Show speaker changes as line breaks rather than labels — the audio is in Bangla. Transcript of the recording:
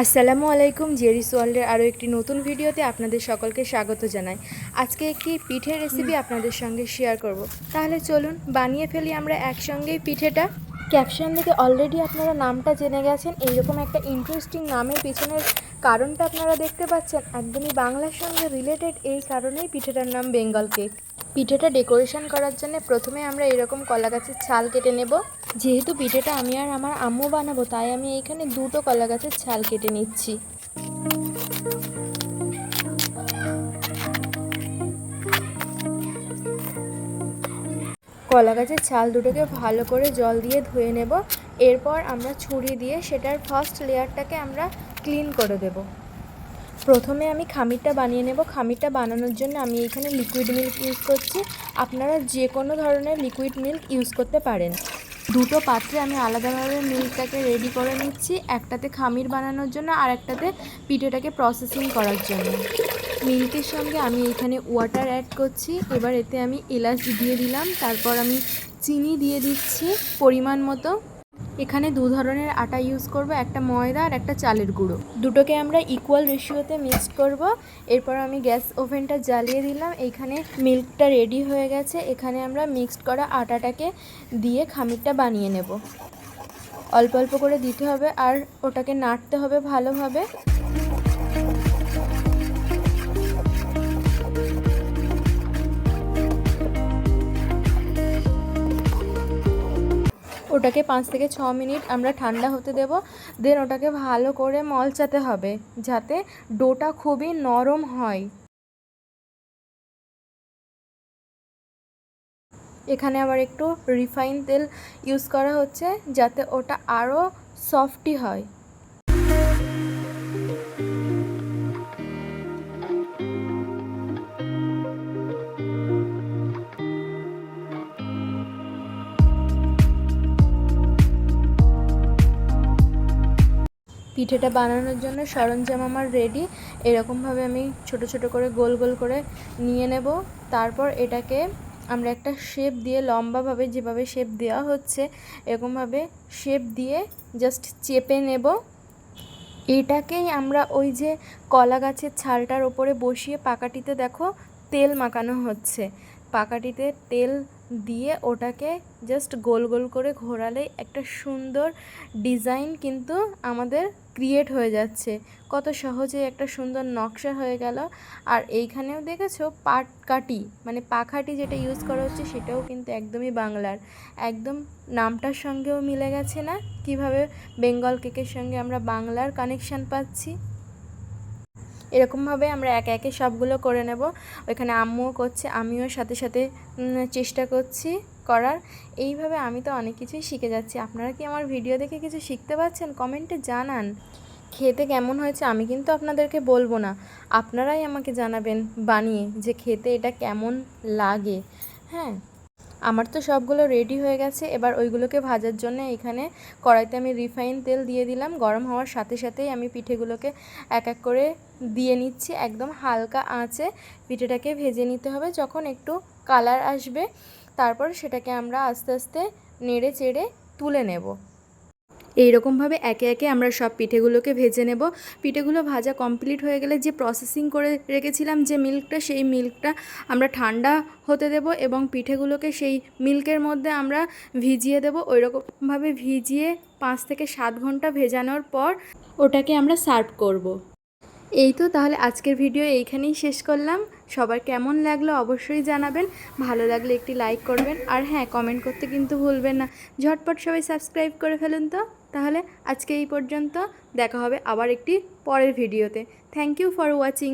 আসসালামু আলাইকুম, জেরিস ওয়ার্ল্ডের আরও একটি নতুন ভিডিওতে আপনাদের সকলকে স্বাগত জানাই। আজকে একটি পিঠের রেসিপি আপনাদের সঙ্গে শেয়ার করব। তাহলে চলুন, বানিয়ে ফেলি আমরা একসঙ্গেই পিঠেটা। ক্যাপশন দেখে অলরেডি আপনারা নামটা জেনে গেছেন, এইরকম একটা ইন্টারেস্টিং নামের পিছনের কারণটা আপনারা দেখতে পাচ্ছেন, একদমই বাংলার সঙ্গে রিলেটেড এই কারণেই পিঠেটার নাম বেঙ্গল কেক পিঠেটা ডেকোরেশন করার জন্য প্রথমে আমরা এরকম কলা গাছের ছাল কেটে নেব। যেহেতু পিঠেটা আমি আর আমার আম্মু বানাবো, তাই আমি এইখানে দুটো কলা গাছের ছাল কেটে নিচ্ছি। কলা গাছের ছাল দুটোকে ভালো করে জল দিয়ে ধুয়ে নেব। এরপর আমরা ছুরি দিয়ে সেটার ফার্স্ট লেয়ারটাকে আমরা ক্লিন করে দেব। প্রথমে আমি খামিরটা বানিয়ে নেব। খামিরটা বানানোর জন্য আমি এখানে লিকুইড মিল্ক ইউজ করছি। আপনারা যে কোনো ধরনের লিকুইড মিল্ক ইউজ করতে পারেন। দুটো পাত্রে আমি আলাদাভাবে মিল্কটাকে রেডি করে নিচ্ছি। একটাতে খামির বানানোর জন্য আর একটাতে পিঠেটাকে প্রসেসিং করার জন্য। মিল্কের সঙ্গে আমি এখানে ওয়াটার অ্যাড করছি। এবার এতে আমি এলাচ দিয়ে দিলাম। তারপর আমি চিনি দিয়ে দিচ্ছি পরিমাণ মতো। এখানে দু ধরনের আটা ইউজ করব, একটা ময়দা আর একটা চালের গুঁড়ো। দুটোকে আমরা ইকুয়াল রেশিওতে মিক্সড করব। এরপর আমি গ্যাস ওভেনটা জ্বালিয়ে দিলাম। এইখানে মিল্কটা রেডি হয়ে গেছে। এখানে আমরা মিক্সড করা আটাটাকে দিয়ে খামিরটা বানিয়ে নেব। অল্প অল্প করে দিতে হবে আর ওটাকে নাড়তে হবে ভালোভাবে। ওটাকে পাঁচ থেকে ছ মিনিট আমরা ঠান্ডা হতে দেব। দেন ওটাকে ভালো করে মলচাতে হবে যাতে ডোটা খুবই নরম হয়। এখানে আবার একটু রিফাইন তেল ইউজ করা হচ্ছে যাতে ওটা আরও সফটি হয়। পিঠেটা বানানোর জন্য সরঞ্জাম আমার রেডি এরকমভাবে আমি ছোট ছোট করে গোল গোল করে নিয়ে নেব। তারপর এটাকে আমরা একটা শেপ দিয়ে, লম্বাভাবে যেভাবে শেপ দেওয়া হচ্ছে, এরকমভাবে শেপ দিয়ে জাস্ট চেপে নেব। এটাকেই আমরা ওই যে কলা গাছের ছালটার ওপরে বসিয়ে পাকাটিতে দেখো তেল মাখানো হচ্ছে। পাকাটিতে তেল দিয়ে ওটাকে জাস্ট গোল গোল করে ঘোরালেই একটা সুন্দর ডিজাইন কিন্তু আমাদের ক্রিয়েট হয়ে যাচ্ছে। কত সহজে একটা সুন্দর নকশা হয়ে গেল। আর এইখানেও দেখেছ পাটকাটি মানে পাখাটি যেটা ইউজ করা হচ্ছে সেটাও কিন্তু একদমই বাংলার। একদম নামটার সঙ্গেও মিলে গেছে না? কীভাবে বেঙ্গল কেকের সঙ্গে আমরা বাংলার কানেকশান পাচ্ছি? এরকমভাবে আমরা একে একে সবগুলো করে নেব। ওইখানে আম্মুও করছে, আমিও সাথে সাথে চেষ্টা করছি করার। এইভাবে আমি তো অনেক কিছুই শিখে যাচ্ছি। আপনারা কি আমার ভিডিও দেখে কিছু শিখতে পারছেন? কমেন্টে জানান। খেতে কেমন হয়েছে আমি কিন্তু আপনাদেরকে বলব না। আপনারাই আমাকে জানাবেন বানিয়ে যে খেতে এটা কেমন লাগে। হ্যাঁ? আমার তো সবগুলো রেডি হয়ে গেছে। এবার ওইগুলোকে ভাজার জন্য এখানে কড়াইতে আমি রিফাইন তেল দিয়ে দিলাম। গরম হওয়ার সাথে সাথেই আমি পিঠেগুলোকে এক এক করে দিয়ে নিচ্ছি। একদম হালকা আঁচে পিঠেটাকে ভেজে নিতে হবে। যখন একটু কালার আসবে, তারপর সেটাকে আমরা আস্তে আস্তে নেড়ে চেড়ে তুলে নেব। এইরকমভাবে একে একে আমরা সব পিঠেগুলোকে ভেজে নেব। পিঠেগুলো ভাজা কমপ্লিট হয়ে গেলে যে প্রসেসিং করে রেখেছিলাম যে মিল্কটা সেই মিল্কটা আমরা ঠান্ডা হতে দেব এবং পিঠেগুলোকে সেই মিল্কের মধ্যে আমরা ভিজিয়ে দেব। ওই রকমভাবে ভিজিয়ে পাঁচ থেকে সাত ঘণ্টা ভেজানোর পর ওটাকে আমরা সার্ভ করব। এই তো তাহলে আজকের ভিডিও এইখানেই শেষ করলাম। সবার কেমন লাগল অবশ্যই জানাবেন। ভালো লাগলে একটি লাইক করবেন। আর হ্যাঁ কমেন্ট করতে কিন্তু ভুলবেন না। ঝটপট সবাই সাবস্ক্রাইব করে ফেলুন তো। তাহলে আজকে এই পর্যন্ত দেখা হবে আবার একটি পরের ভিডিওতে। Thank you for watching